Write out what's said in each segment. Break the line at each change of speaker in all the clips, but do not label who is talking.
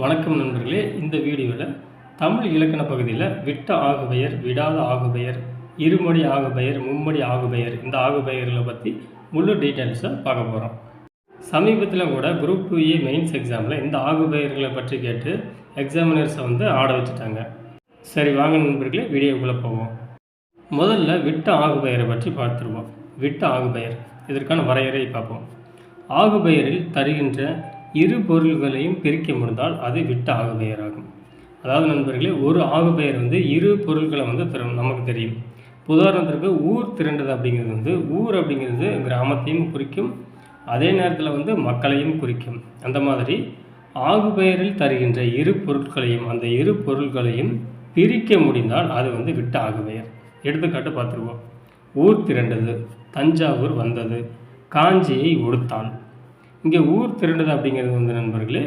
வணக்கம் நண்பர்களே. இந்த வீடியோவில் தமிழ் இலக்கண பகுதியில் விட்ட ஆகுபெயர் விடாத ஆகுபெயர் இருமொழி ஆகுபெயர் மும்மொழி ஆகுபெயர் இந்த ஆகுபெயர்களை பற்றி முழு டீட்டெயில்ஸை பார்க்க போகிறோம் சமீபத்தில் கூட குரூப் டூ ஏ மெயின்ஸ் எக்ஸாமில் இந்த ஆகுபெயர்களை பற்றி கேட்டு எக்ஸாமினர்ஸை வந்து ஆட வச்சுட்டாங்க. சரி வாங்க நண்பர்களே வீடியோக்குள்ளே போவோம். முதல்ல விட்ட ஆகுபெயரை பற்றி பார்த்துருவோம். விட்ட ஆகுபெயர் இதற்கான வரையறை பார்ப்போம். ஆகுபெயரில் தருகின்ற இரு பொருள்களையும் பிரிக்க முடிந்தால் அது விட்ட ஆகுபெயராகும். அதாவது நண்பர்களே ஒரு ஆகுபெயர் வந்து இரு பொருள்களை வந்து தரும் நமக்கு தெரியும். உதாரணத்திற்கு ஊர் திரண்டது அப்படிங்கிறது வந்து ஊர் அப்படிங்கிறது கிராமத்தையும் குறிக்கும் அதே நேரத்தில் வந்து மக்களையும் குறிக்கும். அந்த மாதிரி ஆகுபெயரில் தருகின்ற இரு பொருட்களையும் அந்த இரு பொருள்களையும் பிரிக்க முடிந்தால் அது வந்து விட்ட ஆகுபெயர். எடுத்துக்காட்டு பார்த்துருவோம். ஊர் திரண்டது தஞ்சாவூர் வந்தது காஞ்சியை ஒடுத்தான் இங்கே ஊர் திரண்டது அப்படிங்கிறது வந்து நண்பர்களே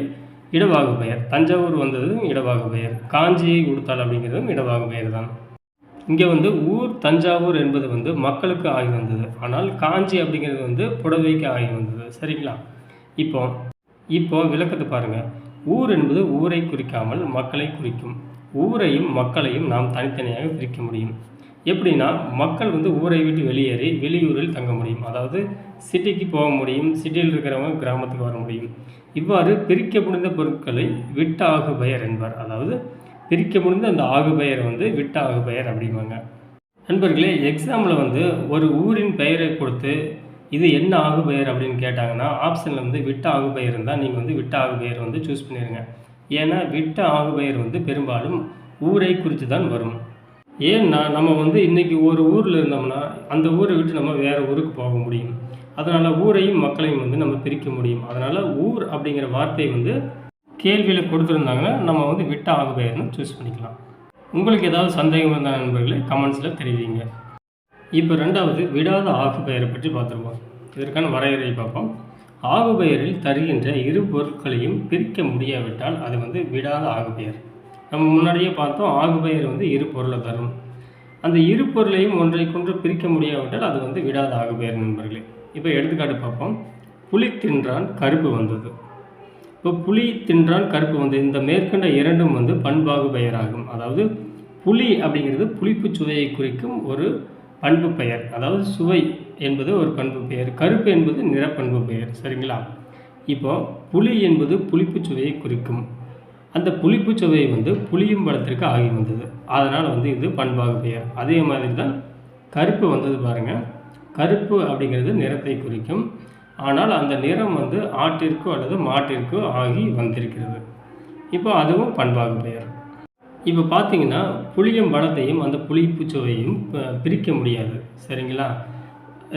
இடவாகு பெயர். தஞ்சாவூர் வந்ததும் இடவாகு பெயர். காஞ்சியை உடுத்தாள் அப்படிங்கிறதும் இடவாகு பெயர் தான் இங்கே வந்து ஊர் தஞ்சாவூர் என்பது வந்து மக்களுக்கு ஆகி வந்தது. ஆனால் காஞ்சி அப்படிங்கிறது வந்து புடவைக்கு ஆகி வந்தது. சரிங்களா? இப்போ இப்போ விளக்கத்தை பாருங்கள் ஊர் என்பது ஊரை குறிக்காமல் மக்களை குறிக்கும். ஊரையும் மக்களையும் நாம் தனித்தனியாக பிரிக்க முடியும். எப்படின்னா மக்கள் வந்து ஊரை விட்டு வெளியேறி வெளியூரில் தங்க முடியும். அதாவது சிட்டிக்கு போக முடியும் சிட்டியில் இருக்கிறவங்க கிராமத்துக்கு வர முடியும். இவ்வாறு பிரிக்க முடிந்த பொருட்களை விட்ட ஆகு பெயர் என்பார். அதாவது பிரிக்க முடிந்த அந்த ஆகு பெயர் வந்து விட்ட ஆகு பெயர் அப்படிம்பாங்க. நண்பர்களே எக்ஸாமில் வந்து ஒரு ஊரின் பெயரை கொடுத்து இது என்ன ஆகு பெயர் அப்படின்னு கேட்டாங்கன்னா ஆப்ஷனில் வந்து விட்ட ஆகு பெயர் இருந்தால் நீங்கள் வந்து விட்ட ஆகு பெயர் வந்து சூஸ் பண்ணிடுங்க ஏன்னா விட்ட ஆகு பெயர் வந்து பெரும்பாலும் ஊரை குறித்து தான் வரும். ஏன்னா நம்ம வந்து இன்றைக்கி ஒரு ஊரில் இருந்தோம்னா அந்த ஊரை விட்டு நம்ம வேறு ஊருக்கு போக முடியும். அதனால் ஊரையும் மக்களையும் வந்து நம்ம பிரிக்க முடியும். அதனால் ஊர் அப்படிங்கிற வார்த்தை வந்து கேள்வியில் கொடுத்துருந்தாங்கன்னா நம்ம வந்து விட்ட ஆகுபெயர்னு சூஸ் பண்ணிக்கலாம். உங்களுக்கு ஏதாவது சந்தேகம் இருந்தால் நண்பர்களே கமெண்ட்ஸில் தெரிவிங்க. இப்போ ரெண்டாவது விடாத ஆகுபெயரை பற்றி பார்த்துருவோம். இதற்கான வரையறை பார்ப்போம். ஆகுபெயரில் தருகின்ற இரு பொருட்களையும் பிரிக்க முடியாவிட்டால் அது வந்து விடாத ஆகுபெயர் நம்ம முன்னாடியே பார்த்தோம் ஆகுபெயர் வந்து இரு பொருளை தரும். அந்த இரு பொருளையும் ஒன்றை கொன்று பிரிக்க முடியாவிட்டால் அது வந்து விடாத ஆகுபெயர் நண்பர்களே. இப்போ எடுத்துக்காட்டு பார்ப்போம். புலி தின்றான் கருப்பு வந்தது. இப்போ புலி தின்றான் கருப்பு வந்து இந்த மேற்கண்ட இரண்டும் வந்து பண்பாகு பெயராகும் அதாவது புலி அப்படிங்கிறது புளிப்பு சுவையை குறிக்கும் ஒரு பண்பு பெயர். அதாவது சுவை என்பது ஒரு பண்பு பெயர். கருப்பு என்பது நிறப்பண்பு பெயர். சரிங்களா? இப்போ புலி என்பது புளிப்பு சுவையை குறிக்கும். அந்த புளிப்பு சுவை வந்து புளியும் பழத்திற்கு ஆகி வந்தது. அதனால் வந்து இது பண்பாக பெயர். அதே மாதிரி தான் கருப்பு வந்தது பாருங்கள் கருப்பு அப்படிங்கிறது நிறத்தை குறிக்கும். ஆனால் அந்த நிறம் வந்து ஆட்டிற்கோ அல்லது மாட்டிற்கோ ஆகி வந்திருக்கிறது. இப்போ அதுவும் பண்பாக பெயர். இப்போ பார்த்தீங்கன்னா புளியும் பழத்தையும் அந்த புளிப்பு சுவையும் பிரிக்க முடியாது. சரிங்களா?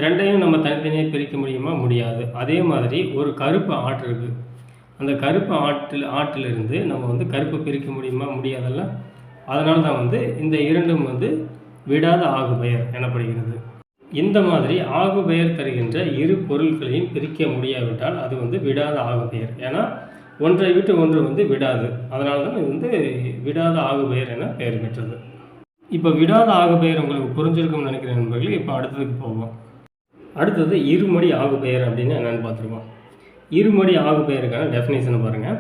ரெண்டையும் நம்ம தனித்தனியாக பிரிக்க முடியுமா? முடியாது. அதே மாதிரி ஒரு கருப்பு ஆட்டு இருக்குது அந்த கருப்பு ஆட்டில் ஆட்டிலிருந்து நம்ம வந்து கருப்பு பிரிக்க முடியுமா முடியாதல்ல? அதனால தான் வந்து இந்த இரண்டும் வந்து விடாத ஆகுபெயர் எனப்படுகிறது. இந்த மாதிரி ஆகுபெயர் தருகின்ற இரு பொருட்களையும் பிரிக்க முடியாவிட்டால் அது வந்து விடாத ஆகுபெயர். ஏன்னா ஒன்றை விட்டு ஒன்று வந்து விடாது. அதனால தான் இது வந்து விடாத ஆகுபெயர் என பெயர் பெற்றது. இப்போ விடாத ஆகுபெயர் உங்களுக்கு புரிஞ்சிருக்கும்னு நினைக்கிறேன் நண்பர்கள். இப்போ அடுத்ததுக்கு போவோம். அடுத்தது இருமடி ஆகுபெயர் அப்படின்னு என்னென்னு பார்த்துருவோம். இருமடி ஆகுபெயருக்கான டெஃபினேஷனை பாருங்கள்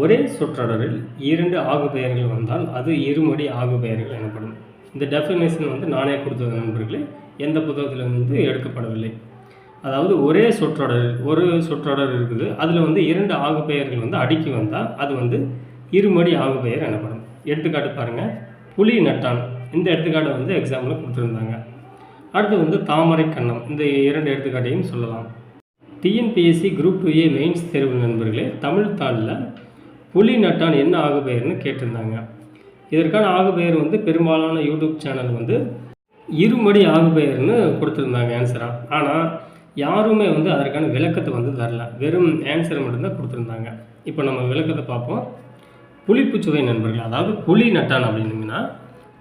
ஒரே சொற்றொடரில் இரண்டு ஆகுபெயர்கள் வந்தால் அது இருமடி ஆகுபெயர்கள் எனப்படும். இந்த டெஃபினேஷன் வந்து நானே கொடுத்தது நண்பர்களே. எந்த புத்தகத்திலிருந்து எடுக்கப்படவில்லை. அதாவது ஒரே சொற்றொடர் ஒரு சொற்றொடர் இருக்குது. அதில் வந்து இரண்டு ஆகுபெயர்கள் வந்து அடுக்கி வந்தால் அது வந்து இருமடி ஆகுபெயர் எனப்படும். எடுத்துக்காட்டு பாருங்கள் புலி நட்டான். இந்த எடுத்துக்காட்டை வந்து எக்ஸாம்பிள் கொடுத்துருந்தாங்க. அடுத்து வந்து தாமரை கண்ணம் இந்த இரண்டு எடுத்துக்காட்டையும் சொல்லலாம். TNPSC group two A mains தேர்வு நண்பர்களே தமிழ் தாளில் புலி நட்டான் என்ன ஆகுபெயர்னு கேட்டிருந்தாங்க. இதற்கான ஆகுபெயர் வந்து பெரும்பாலான யூடியூப் சேனல் வந்து இருமடி ஆகுபெயர்னு கொடுத்துருந்தாங்க ஆன்சராக ஆனால் யாருமே வந்து அதற்கான விளக்கத்தை வந்து தரல. வெறும் ஆன்சர் மட்டும்தான் கொடுத்துருந்தாங்க. இப்போ நம்ம விளக்கத்தை பார்ப்போம். புளிப்புச்சுவை நண்பர்கள் அதாவது புலி நட்டான் அப்படின்னீங்கன்னா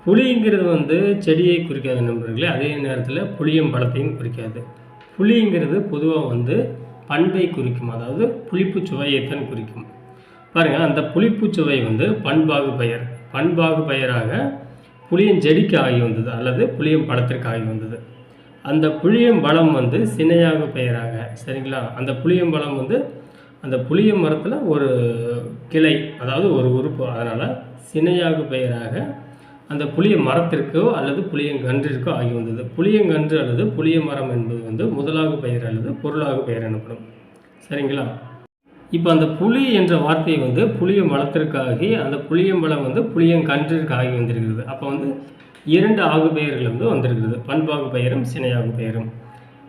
புளிங்கிறது வந்து செடியை குறிக்காத நண்பர்களே. அதே நேரத்தில் புளியம் பழத்தையும் குறிக்காது. புளிங்கிறது பொதுவாக வந்து பண்பை குறிக்கும் அதாவது புளிப்பு சுவையைத்தான் குறிக்கும். பாருங்கள் அந்த புளிப்பு சுவை வந்து பண்பாகு பெயர். பண்பாகு பெயராக புளியம் செடிக்கு ஆகி வந்தது அல்லது புளியம் பழத்திற்கு ஆகி வந்தது. அந்த புளியம் பழம் வந்து சினையாக பெயராக சரிங்களா? அந்த புளியம் பழம் வந்து அந்த புளிய மரத்தில் ஒரு கிளை அதாவது ஒரு உறுப்பு அதனால் சினையாகு பெயராக அந்த புளிய மரத்திற்கோ அல்லது புளியங்கன்றிற்கோ ஆகி வந்தது. புளியங்கன்று அல்லது புளிய மரம் என்பது வந்து முதலாக பெயர் அல்லது பொருளாக பெயர் எனப்படும். சரிங்களா? இப்போ அந்த புளி என்ற வார்த்தை வந்து புளிய மலத்திற்காகி அந்த புளியம்பழம் வந்து புளியங்கன்றிற்கு ஆகி வந்திருக்கிறது. அப்போ வந்து இரண்டு ஆகு பெயர்கள் வந்து வந்திருக்கிறது. பண்பாகு பெயரும் சினையாகு பெயரும்.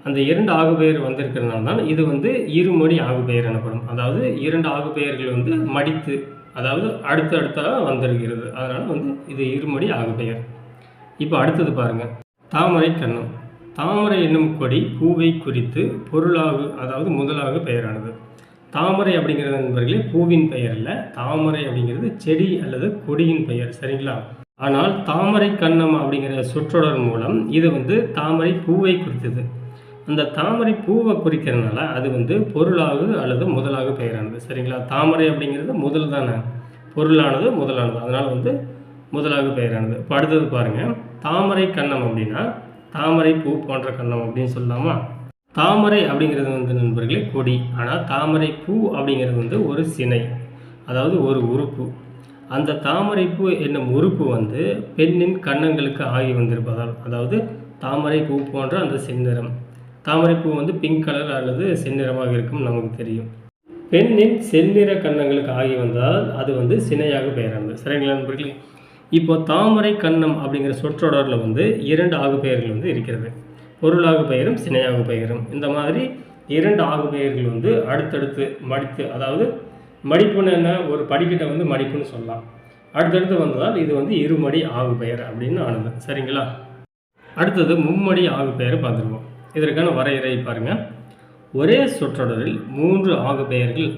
அந்த இரண்டு ஆகு பெயர் வந்திருக்கிறதுனால தான் இது வந்து இருமொழி ஆகு பெயர் எனப்படும். அதாவது இரண்டு ஆகு பெயர்கள் வந்து மடித்து அதாவது அடுத்து அடுத்ததாக வந்திருக்கிறது. அதனால் வந்து இது இருமொழி ஆகுபெயர். இப்போ அடுத்தது பாருங்கள் தாமரை கண்ணம் தாமரை என்னும் கொடி பூவை குறித்து பொருளாகு அதாவது முதலாக பெயரானது. தாமரை அப்படிங்கிறது நண்பர்களே பூவின் பெயர் இல்லை தாமரை அப்படிங்கிறது செடி அல்லது கொடியின் பெயர் சரிங்களா? ஆனால் தாமரை கண்ணம் அப்படிங்கிற சொற்றொடர் மூலம் இது வந்து தாமரை பூவை குறித்தது. அந்த தாமரை பூவை குறிக்கிறதுனால அது வந்து பொருளாகு அல்லது முதலாக பெயரானது. சரிங்களா? தாமரை அப்படிங்கிறது முதல் தானே பொருளானது முதலானது. அதனால் வந்து முதலாக பெயரானது. இப்போ அடுத்தது பாருங்கள் தாமரை கண்ணம் அப்படின்னா தாமரை பூ போன்ற கண்ணம் அப்படின்னு சொல்லலாமா? தாமரை அப்படிங்கிறது வந்து நண்பர்களே கொடி. ஆனால் தாமரை பூ அப்படிங்கிறது வந்து ஒரு சினை. அதாவது ஒரு உறுப்பு. அந்த தாமரை பூ என்னும் உறுப்பு வந்து பெண்ணின் கன்னங்களுக்கு ஆகி வந்திருப்பதால் அதாவது தாமரை பூ போன்ற அந்த செந்நிறம். தாமரை பூ வந்து பிங்க் கலர் அல்லது செந்நிறமாக இருக்கும் நமக்கு தெரியும். பெண்ணின் செந்நிற கன்னங்களுக்கு ஆகி வந்தால் அது வந்து சினையாக பெயரானது. சரிங்களா நண்பர்களே? இப்போ தாமரை கன்னம் அப்படிங்கிற சொற்றொடரில் வந்து இரண்டு ஆகு பெயர்கள் வந்து இருக்கிறது. பொருளாக பெயரும் சினையாக பெயரும். இந்த மாதிரி இரண்டு ஆகு பெயர்கள் வந்து அடுத்தடுத்து மடித்து அதாவது மடிப்புன்னு என்ன? ஒரு படிக்கட்டை வந்து மடிப்புன்னு சொல்லலாம். அடுத்தடுத்து வந்ததால் இது வந்து இருமடி ஆகு பெயர் அப்படின்னு ஆனது. சரிங்களா? அடுத்தது மும்மடி ஆகு பெயரை பார்த்துருவோம். இதற்கான வரையறை பாருங்கள் ஒரே சொற்றொடரில் மூன்று ஆகு பெயர்கள்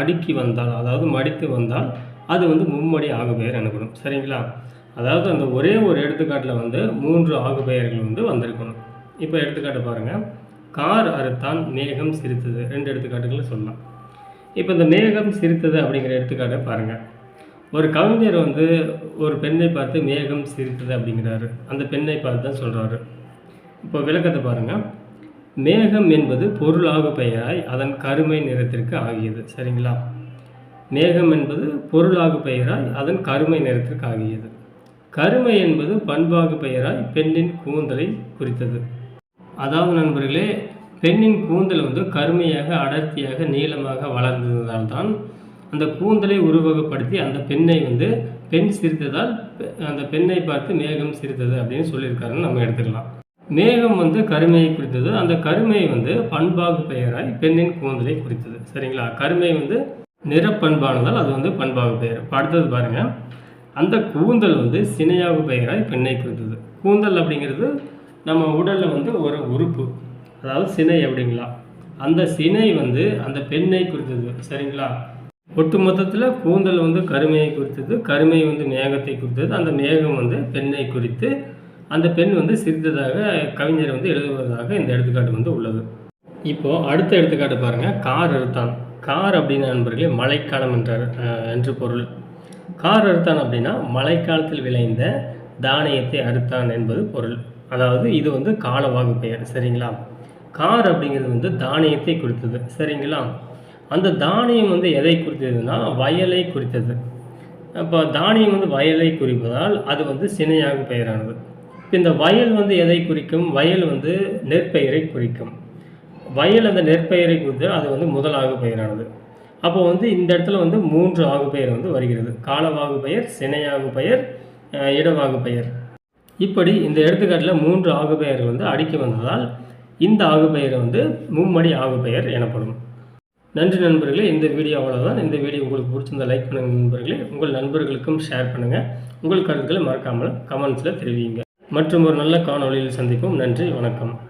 அடுக்கி வந்தால் அதாவது மடித்து வந்தால் அது வந்து மும்மடி ஆகுபெயர் எனப்படும். சரிங்களா? அதாவது அந்த ஒரே ஒரு எடுத்துக்காட்டில் வந்து மூன்று ஆகுபெயர்கள் வந்து வந்திருக்கணும். இப்போ எடுத்துக்காட்டு பாருங்கள் கார் அறுத்தான் மேகம் சிரித்தது. ரெண்டு எடுத்துக்காட்டுகளை சொல்லலாம். இப்போ இந்த மேகம் சிரித்தது அப்படிங்கிற எடுத்துக்காட்டை பாருங்கள் ஒரு கவிஞர் வந்து ஒரு பெண்ணை பார்த்து மேகம் சிரித்தது அப்படிங்கிறாரு. அந்த பெண்ணை பார்த்து தான் சொல்கிறாரு இப்போ விளக்கத்தை பாருங்கள் மேகம் என்பது பொருளாகு பெயராய் அதன் கருமை நிறத்திற்கு ஆகியது. சரிங்களா? மேகம் என்பது பொருளாகு பெயராய் அதன் கருமை நிறத்திற்கு ஆகியது. கருமை என்பது பண்பாகு பெயராய் பெண்ணின் கூந்தலை குறித்தது. அதாவது நண்பர்களே பெண்ணின் கூந்தல் வந்து கருமையாக அடர்த்தியாக நீளமாக வளர்ந்ததால் தான் அந்த கூந்தலை உருவகப்படுத்தி அந்த பெண்ணை வந்து பெண் சிரித்ததால் பெ- அந்த பெண்ணை பார்த்து மேகம் சிரித்தது அப்படின்னு சொல்லியிருக்காருன்னு நம்ம எடுத்துக்கலாம். மேகம் வந்து கருமையை குறித்தது. அந்த கருமை வந்து பண்பாகு பெயராய் பெண்ணின் கூந்தலை குறித்தது. சரிங்களா? கருமை வந்து நிறப்பண்பானதால் அது வந்து பண்பாகு பெயர். அடுத்தது பாருங்க. அந்த கூந்தல் வந்து சினையாகு பெயராய் பெண்ணை குறித்தது. கூந்தல் அப்படிங்கிறது நம்ம உடலில் வந்து ஒரு உறுப்பு. அதாவது சினை அப்படிங்களா? அந்த சினை வந்து அந்த பெண்ணை குறித்தது. சரிங்களா? ஒட்டு மொத்தத்தில் கூந்தல் வந்து கருமையை குறித்தது. கருமை வந்து மேகத்தை குறித்தது. அந்த மேகம் வந்து பெண்ணை குறித்து அந்த பெண் வந்து சிரித்ததாக கவிஞர் வந்து எழுதுவதாக இந்த எடுத்துக்காட்டு வந்து உள்ளது. இப்போ அடுத்த எடுத்துக்காட்டு பாருங்க. கார் அறுத்தான். கார் அப்படின்னு நண்பர்களே மழைக்காலம் என்ற என்று பொருள். கார் அறுத்தான் அப்படின்னா மழைக்காலத்தில் விளைந்த தானியத்தை அறுத்தான் என்பது பொருள். அதாவது இது வந்து காலவாகு பெயர் சரிங்களா? கார் அப்படிங்கிறது வந்து தானியத்தை குறித்தது சரிங்களா? அந்த தானியம் வந்து எதை குறித்ததுன்னா வயலை குறித்தது. அப்போ தானியம் வந்து வயலை குறிப்பதால் அது வந்து சினையாக பெயரானது. இந்த வயல் வந்து எதை குறிக்கும்? வயல் வந்து நெற்பயிரை குறிக்கும். வயல் அந்த நெற்பயிரை குறித்து அது வந்து முதல் பெயரானது அப்போ வந்து இந்த இடத்துல வந்து மூன்று ஆகுபெயர் வந்து வருகிறது. காலவாகு பெயர் சினையாகு பெயர் இடவாகு பெயர் இப்படி இந்த எடுத்துக்காட்டில் மூன்று ஆகுபெயர்கள் வந்து அடுக்கி வந்ததால் இந்த ஆகு வந்து மும்மடி ஆகுபெயர் எனப்படும். நன்றி நண்பர்களே இந்த வீடியோ அவ்வளோதான் இந்த வீடியோ உங்களுக்கு பிடிச்சிருந்த லைக் பண்ணுங்கள் நண்பர்களே. உங்கள் நண்பர்களுக்கும் ஷேர் பண்ணுங்கள் உங்கள் கருத்துக்களை மறக்காமல் கமெண்ட்ஸில் தெரிவிங்க. மற்றும் ஒரு நல்ல காணொளியில் சந்திப்போம். நன்றி வணக்கம்.